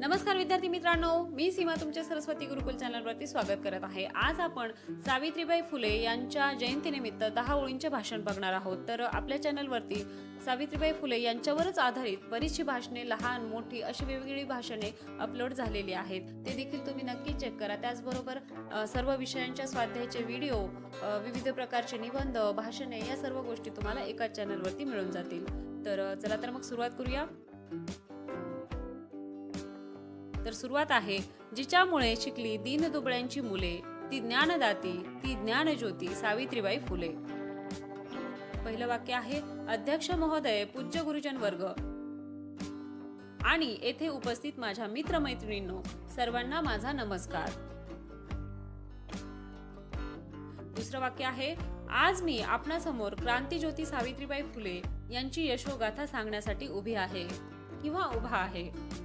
नमस्कार विद्यार्थी मित्रांनो मी सीमा तुमच्या सरस्वती गुरुकुल चॅनलवरती स्वागत करत आहे. आज आपण सावित्रीबाई फुले यांच्या जयंतीनिमित्त दहा ओळींचे भाषण बघणार आहोत. तर आपल्या चॅनलवरती सावित्रीबाई फुले यांच्यावरच आधारित बरीचशी भाषणे लहान मोठी अशी वेगवेगळी भाषणे अपलोड झालेली आहेत. ते देखील तुम्ही नक्की चेक करा. त्याचबरोबर सर्व विषयांच्या स्वाध्यायाचे व्हिडिओ विविध प्रकारचे निबंध भाषणे या सर्व गोष्टी तुम्हाला एकाच चॅनलवरती मिळून जातील. तर चला तर मग सुरुवात करूया. तर सुरुवात आहे जिच्यामुळे शिकली दीनदुबळ्यांची मुले ती ज्ञानदाती ती ज्ञानज्योती सावित्रीबाई फुले. पहिलं वाक्य आहे अध्यक्ष महोदय पूज्य गुरुजन वर्ग. आणि येथे उपस्थित माझ्या मित्रमैत्रिणींनो सर्वांना माझा नमस्कार. दुसरं वाक्य आहे आज मी आपणासमोर क्रांतीज्योती सावित्रीबाई फुले यांची यशोगाथा सांगण्यासाठी उभी आहे किंवा उभा आहे.